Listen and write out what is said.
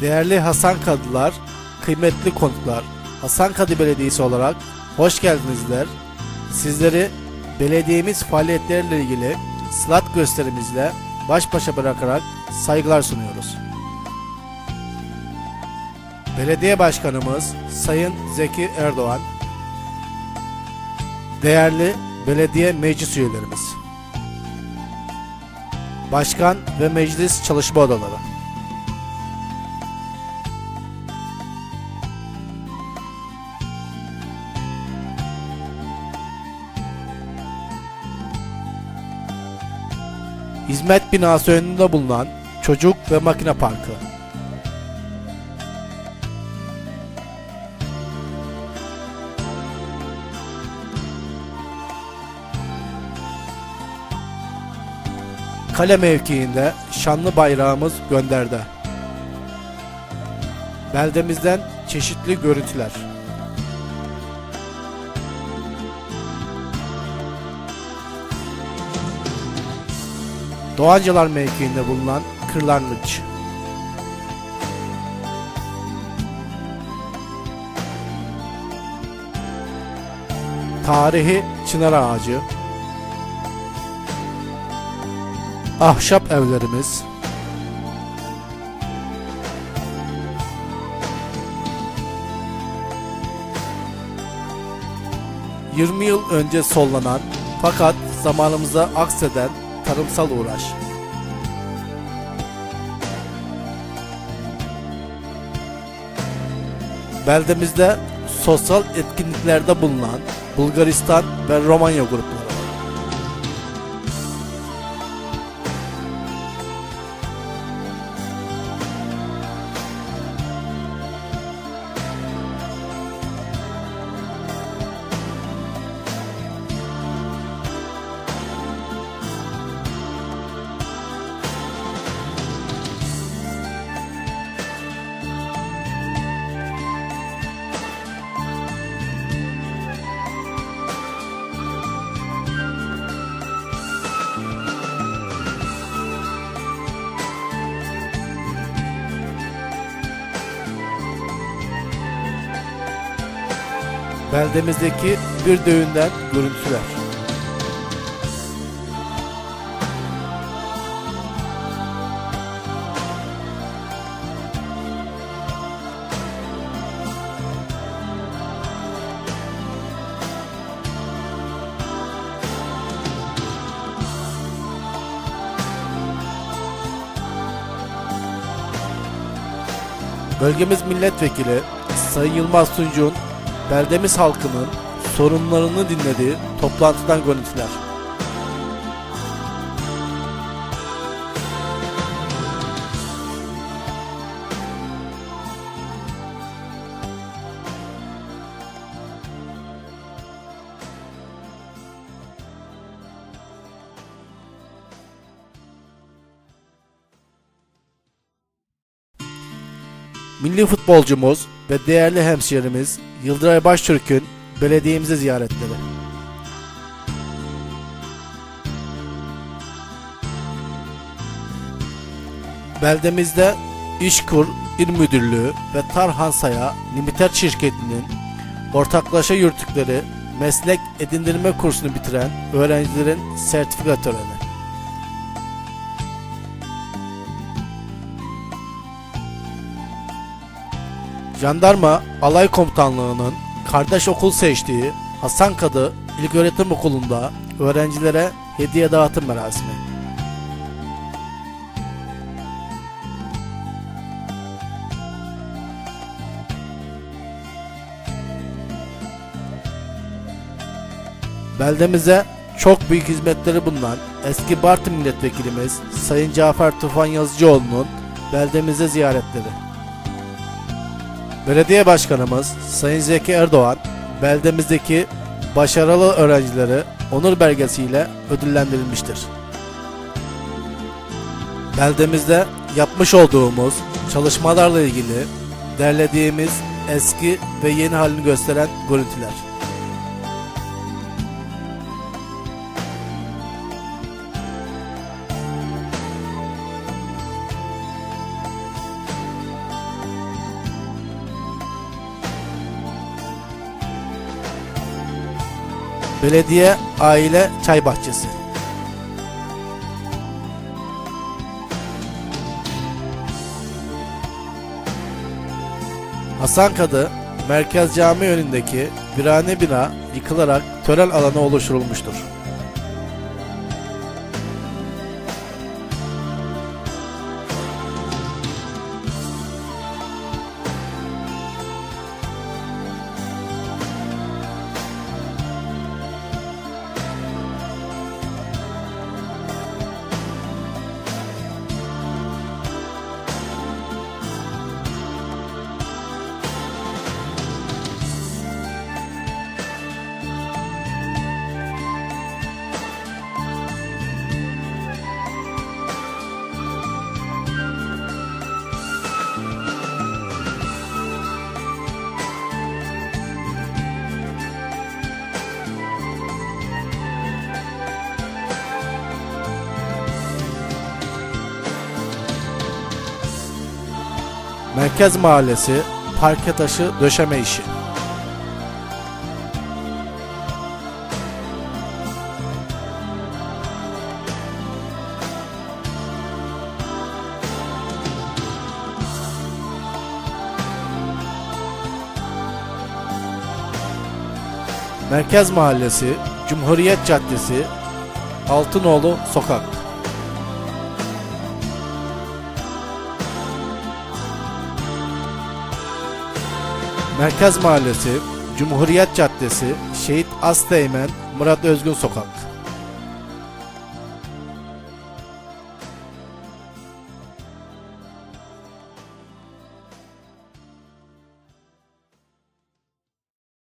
Değerli Hasan Kadılar, kıymetli konuklar, Hasan Kadı Belediyesi olarak hoş geldinizler. Sizleri belediyemiz faaliyetleriyle ilgili slat gösterimizle baş başa bırakarak saygılar sunuyoruz. Belediye Başkanımız Sayın Zeki Erdoğan, değerli belediye meclis üyelerimiz, başkan ve meclis çalışma odaları, hizmet binası önünde bulunan çocuk ve makine parkı, kale mevkiinde şanlı bayrağımız gönderde. Beldemizden çeşitli görüntüler. Doğancılar mevkiinde bulunan kırlangıç. Tarihi çınar ağacı. Ahşap evlerimiz. ...20 yıl önce sollanan... ...fakat zamanımıza akseden tarımsal uğraş. Beldemizde sosyal etkinliklerde bulunan Bulgaristan ve Romanya grupları. Beldemizdeki bir düğünden görüntüler. Bölgemiz milletvekili Sayın Yılmaz Tunç'un beldemiz halkının sorunlarını dinlediği toplantıdan görüntüler. Milli futbolcumuz ve değerli hemşehrimiz Yıldıray Baştürk'ün belediyemize ziyaretleri. Beldemizde İşkur İl Müdürlüğü ve Tarhansaya Limited şirketinin ortaklaşa yürüttükleri meslek edindirme kursunu bitiren öğrencilerin sertifika töreni. Jandarma Alay Komutanlığı'nın kardeş okul seçtiği Hasan Kadı İlköğretim Okulu'nda öğrencilere hediye dağıtım merasimi. Beldemize çok büyük hizmetleri bulunan eski Bartın milletvekilimiz Sayın Cafer Tufan Yazıcıoğlu'nun beldemize ziyaretleri. Belediye Başkanımız Sayın Zeki Erdoğan beldemizdeki başarılı öğrencileri onur belgesiyle ödüllendirilmiştir. Beldemizde yapmış olduğumuz çalışmalarla ilgili derlediğimiz eski ve yeni halini gösteren görüntüler. Belediye Aile Çay Bahçesi. Hasankadı Merkez Cami önündeki virane bina yıkılarak tören alanı oluşturulmuştur. Merkez Mahallesi parke taşı döşeme işi. Merkez Mahallesi, Cumhuriyet Caddesi, Altınoğlu Sokak. Merkez Mahallesi, Cumhuriyet Caddesi, Şehit Asteğmen, Murat Özgün Sokak.